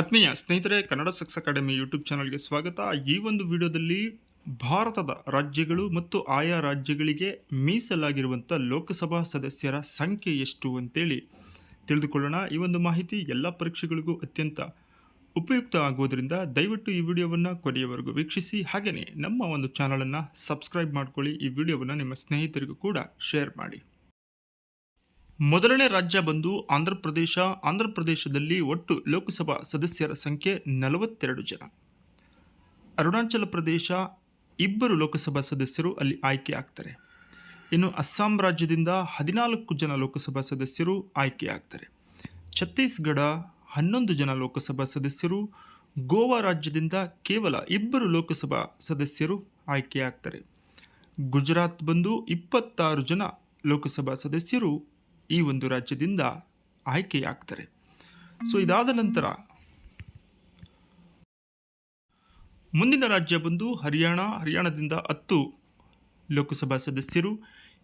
ಆತ್ಮೀಯ ಸ್ನೇಹಿತರೆ, Kannada sucks academy YouTube ಚಾನಲ್ಗೆ ಸ್ವಾಗತ. ಈ ಒಂದು ವಿಡಿಯೋದಲ್ಲಿ ಭಾರತದ ರಾಜ್ಯಗಳು ಮತ್ತು ಆಯಾ ರಾಜ್ಯಗಳಿಗೆ ಮೀಸಲಾಗಿರುವಂಥ ಲೋಕಸಭಾ ಸದಸ್ಯರ ಸಂಖ್ಯೆ ಎಷ್ಟು ಅಂತೇಳಿ ತಿಳಿದುಕೊಳ್ಳೋಣ. ಈ ಒಂದು ಮಾಹಿತಿ ಎಲ್ಲ ಪರೀಕ್ಷೆಗಳಿಗೂ ಅತ್ಯಂತ ಉಪಯುಕ್ತ ಆಗೋದರಿಂದ ದಯವಿಟ್ಟು ಈ ವಿಡಿಯೋವನ್ನು ಕೊನೆಯವರೆಗೂ ವೀಕ್ಷಿಸಿ. ಹಾಗೆಯೇ ನಮ್ಮ ಒಂದು ಚಾನಲನ್ನು ಸಬ್ಸ್ಕ್ರೈಬ್ ಮಾಡ್ಕೊಳ್ಳಿ. ಈ ವಿಡಿಯೋವನ್ನು ನಿಮ್ಮ ಸ್ನೇಹಿತರಿಗೂ ಕೂಡ ಶೇರ್ ಮಾಡಿ. ಮೊದಲನೇ ರಾಜ್ಯ ಬಂದು ಆಂಧ್ರ ಪ್ರದೇಶ. ಆಂಧ್ರ ಪ್ರದೇಶದಲ್ಲಿ ಒಟ್ಟು ಲೋಕಸಭಾ ಸದಸ್ಯರ ಸಂಖ್ಯೆ ನಲವತ್ತೆರಡು ಜನ. ಅರುಣಾಚಲ ಪ್ರದೇಶ ಇಬ್ಬರು ಲೋಕಸಭಾ ಸದಸ್ಯರು ಅಲ್ಲಿ ಆಯ್ಕೆ ಆಗ್ತಾರೆ. ಇನ್ನು ಅಸ್ಸಾಂ ರಾಜ್ಯದಿಂದ ಹದಿನಾಲ್ಕು ಜನ ಲೋಕಸಭಾ ಸದಸ್ಯರು ಆಯ್ಕೆ ಆಗ್ತಾರೆ. ಛತ್ತೀಸ್ಗಢ ಹನ್ನೊಂದು ಜನ ಲೋಕಸಭಾ ಸದಸ್ಯರು. ಗೋವಾ ರಾಜ್ಯದಿಂದ ಕೇವಲ ಇಬ್ಬರು ಲೋಕಸಭಾ ಸದಸ್ಯರು ಆಯ್ಕೆ ಆಗ್ತಾರೆ. ಗುಜರಾತ್ ಬಂದು ಇಪ್ಪತ್ತಾರು ಜನ ಲೋಕಸಭಾ ಸದಸ್ಯರು ಈ ಒಂದು ರಾಜ್ಯದಿಂದ ಆಯ್ಕೆಯಾಗ್ತಾರೆ. ಸೊ ಇದಾದ ನಂತರ ಮುಂದಿನ ರಾಜ್ಯ ಬಂದು ಹರಿಯಾಣ. ಹರಿಯಾಣದಿಂದ ಹತ್ತು ಲೋಕಸಭಾ ಸದಸ್ಯರು,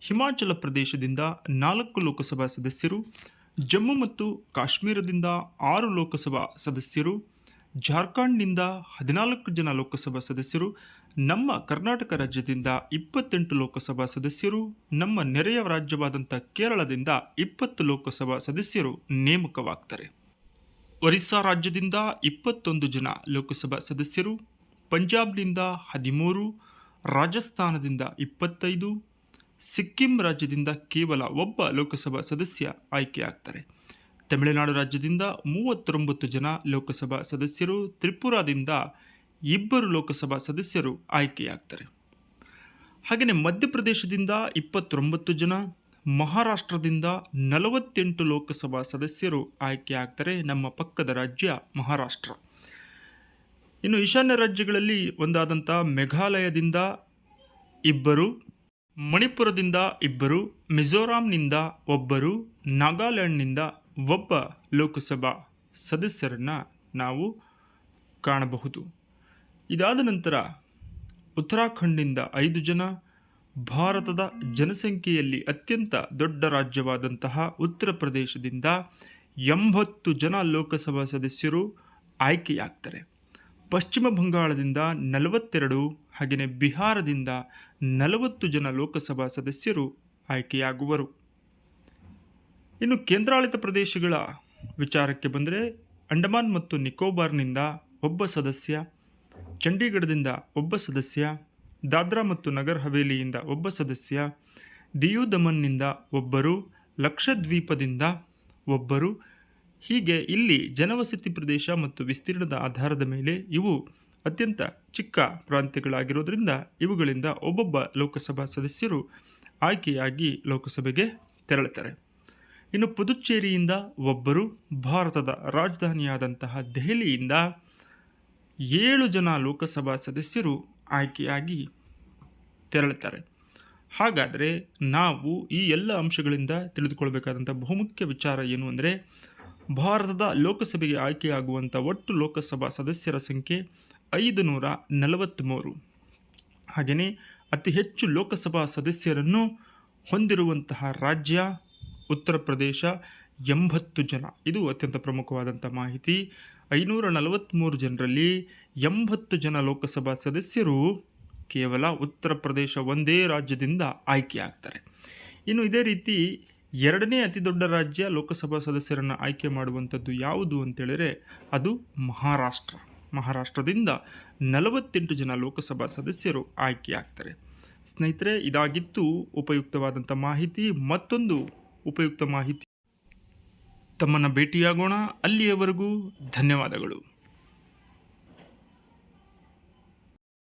ಹಿಮಾಚಲ ಪ್ರದೇಶದಿಂದ ನಾಲ್ಕು ಲೋಕಸಭಾ ಸದಸ್ಯರು, ಜಮ್ಮು ಮತ್ತು ಕಾಶ್ಮೀರದಿಂದ ಆರು ಲೋಕಸಭಾ ಸದಸ್ಯರು, ಜಾರ್ಖಂಡ್ನಿಂದ ಹದಿನಾಲ್ಕು ಜನ ಲೋಕಸಭಾ ಸದಸ್ಯರು ನಮ್ಮ ಕರ್ನಾಟಕ ರಾಜ್ಯದಿಂದ ಇಪ್ಪತ್ತೆಂಟು ಲೋಕಸಭಾ ಸದಸ್ಯರು, ನಮ್ಮ ನೆರೆಯ ರಾಜ್ಯವಾದಂಥ ಕೇರಳದಿಂದ ಇಪ್ಪತ್ತು ಲೋಕಸಭಾ ಸದಸ್ಯರು ನೇಮಕವಾಗ್ತಾರೆ. ಒರಿಸ್ಸಾ ರಾಜ್ಯದಿಂದ ಇಪ್ಪತ್ತೊಂದು ಜನ ಲೋಕಸಭಾ ಸದಸ್ಯರು, ಪಂಜಾಬ್ನಿಂದ ಹದಿಮೂರು, ರಾಜಸ್ಥಾನದಿಂದ ಇಪ್ಪತ್ತೈದು, ಸಿಕ್ಕಿಂ ರಾಜ್ಯದಿಂದ ಕೇವಲ ಒಬ್ಬ ಲೋಕಸಭಾ ಸದಸ್ಯ ಆಯ್ಕೆಯಾಗ್ತಾರೆ. ತಮಿಳುನಾಡು ರಾಜ್ಯದಿಂದ ಮೂವತ್ತೊಂಬತ್ತು ಜನ ಲೋಕಸಭಾ ಸದಸ್ಯರು, ತ್ರಿಪುರಾದಿಂದ ಇಬ್ಬರು ಲೋಕಸಭಾ ಸದಸ್ಯರು ಆಯ್ಕೆಯಾಗ್ತಾರೆ. ಹಾಗೆಯೇ ಮಧ್ಯಪ್ರದೇಶದಿಂದ ಇಪ್ಪತ್ತೊಂಬತ್ತು ಜನ, ಮಹಾರಾಷ್ಟ್ರದಿಂದ ನಲವತ್ತೆಂಟು ಲೋಕಸಭಾ ಸದಸ್ಯರು ಆಯ್ಕೆಯಾಗ್ತಾರೆ ನಮ್ಮ ಪಕ್ಕದ ರಾಜ್ಯ ಮಹಾರಾಷ್ಟ್ರ. ಇನ್ನು ಈಶಾನ್ಯ ರಾಜ್ಯಗಳಲ್ಲಿ ಒಂದಾದಂಥ ಮೇಘಾಲಯದಿಂದ ಇಬ್ಬರು, ಮಣಿಪುರದಿಂದ ಇಬ್ಬರು, ಮಿಜೋರಾಂನಿಂದ ಒಬ್ಬರು, ನಾಗಾಲ್ಯಾಂಡ್ನಿಂದ ಒಬ್ಬ ಲೋಕಸಭಾ ಸದಸ್ಯರನ್ನು ನಾವು ಕಾಣಬಹುದು. ಇದಾದ ನಂತರ ಉತ್ತರಾಖಂಡ್ನಿಂದ ಐದು ಜನ, ಭಾರತದ ಜನಸಂಖ್ಯೆಯಲ್ಲಿ ಅತ್ಯಂತ ದೊಡ್ಡ ರಾಜ್ಯವಾದಂತಹ ಉತ್ತರ ಪ್ರದೇಶದಿಂದ ಎಂಬತ್ತು ಜನ ಲೋಕಸಭಾ ಸದಸ್ಯರು ಆಯ್ಕೆಯಾಗ್ತಾರೆ. ಪಶ್ಚಿಮ ಬಂಗಾಳದಿಂದ ನಲವತ್ತೆರಡು ಹಾಗೆಯೇ ಬಿಹಾರದಿಂದ ನಲವತ್ತು ಜನ ಲೋಕಸಭಾ ಸದಸ್ಯರು ಆಯ್ಕೆಯಾಗುವರು. ಇನ್ನು ಕೇಂದ್ರಾಡಳಿತ ಪ್ರದೇಶಗಳ ವಿಚಾರಕ್ಕೆ ಬಂದರೆ ಅಂಡಮಾನ್ ಮತ್ತು ನಿಕೋಬಾರ್ನಿಂದ ಒಬ್ಬ ಸದಸ್ಯ ಚಂಡೀಗಢದಿಂದ ಒಬ್ಬ ಸದಸ್ಯ, ದಾದ್ರಾ ಮತ್ತು ನಗರ್ ಹವೇಲಿಯಿಂದ ಒಬ್ಬ ಸದಸ್ಯ ದಿಯು ದಮನ್ನಿಂದ ಒಬ್ಬರು, ಲಕ್ಷದ್ವೀಪದಿಂದ ಒಬ್ಬರು. ಹೀಗೆ ಇಲ್ಲಿ ಜನವಸತಿ ಪ್ರದೇಶ ಮತ್ತು ವಿಸ್ತೀರ್ಣದ ಆಧಾರದ ಮೇಲೆ ಇವು ಅತ್ಯಂತ ಚಿಕ್ಕ ಪ್ರಾಂತ್ಯಗಳಾಗಿರೋದ್ರಿಂದ ಇವುಗಳಿಂದ ಒಬ್ಬೊಬ್ಬ ಲೋಕಸಭಾ ಸದಸ್ಯರು ಆಯ್ಕೆಯಾಗಿ ಲೋಕಸಭೆಗೆ ತೆರಳುತ್ತಾರೆ. ಇನ್ನು ಪುದುಚೇರಿಯಿಂದ ಒಬ್ಬರು, ಭಾರತದ ರಾಜಧಾನಿಯಾದಂತಹ ದೆಹಲಿಯಿಂದ ಏಳು ಜನ ಲೋಕಸಭಾ ಸದಸ್ಯರು ಆಯ್ಕೆಯಾಗಿ ತೆರಳುತ್ತಾರೆ. ಹಾಗಾದರೆ ನಾವು ಈ ಎಲ್ಲ ಅಂಶಗಳಿಂದ ತಿಳಿದುಕೊಳ್ಬೇಕಾದಂಥ ಬಹುಮುಖ್ಯ ವಿಚಾರ ಏನು ಅಂದರೆ, ಭಾರತದ ಲೋಕಸಭೆಗೆ ಆಯ್ಕೆಯಾಗುವಂಥ ಒಟ್ಟು ಲೋಕಸಭಾ ಸದಸ್ಯರ ಸಂಖ್ಯೆ ಐದು ನೂರ ನಲವತ್ತ್ಮೂರು ಹಾಗೆಯೇ ಅತಿ ಹೆಚ್ಚು ಲೋಕಸಭಾ ಸದಸ್ಯರನ್ನು ಹೊಂದಿರುವಂತಹ ರಾಜ್ಯ, ಉತ್ತರ ಪ್ರದೇಶ ಎಂಬತ್ತು ಜನ. ಇದು ಅತ್ಯಂತ ಪ್ರಮುಖವಾದಂಥ ಮಾಹಿತಿ. ಐನೂರ ನಲವತ್ತ್ಮೂರು ಜನರಲ್ಲಿ ಎಂಬತ್ತು ಜನ ಲೋಕಸಭಾ ಸದಸ್ಯರು ಕೇವಲ ಉತ್ತರ ಪ್ರದೇಶ ಒಂದೇ ರಾಜ್ಯದಿಂದ ಆಯ್ಕೆಯಾಗ್ತಾರೆ. ಇನ್ನು ಇದೇ ರೀತಿ ಎರಡನೇ ಅತಿ ದೊಡ್ಡ ರಾಜ್ಯ ಲೋಕಸಭಾ ಸದಸ್ಯರನ್ನು ಆಯ್ಕೆ ಮಾಡುವಂಥದ್ದು ಯಾವುದು ಅಂತೇಳಿದರೆ ಅದು ಮಹಾರಾಷ್ಟ್ರ. ಮಹಾರಾಷ್ಟ್ರದಿಂದ ನಲವತ್ತೆಂಟು ಜನ ಲೋಕಸಭಾ ಸದಸ್ಯರು ಆಯ್ಕೆ ಆಗ್ತಾರೆ ಸ್ನೇಹಿತರೆ, ಇದಾಗಿತ್ತು ಉಪಯುಕ್ತವಾದಂಥ ಮಾಹಿತಿ. ಮತ್ತೊಂದು ಉಪಯುಕ್ತ ಮಾಹಿತಿ ತಮ್ಮನ್ನು ಭೇಟಿಯಾಗೋಣ. ಅಲ್ಲಿಯವರೆಗೂ ಧನ್ಯವಾದಗಳು.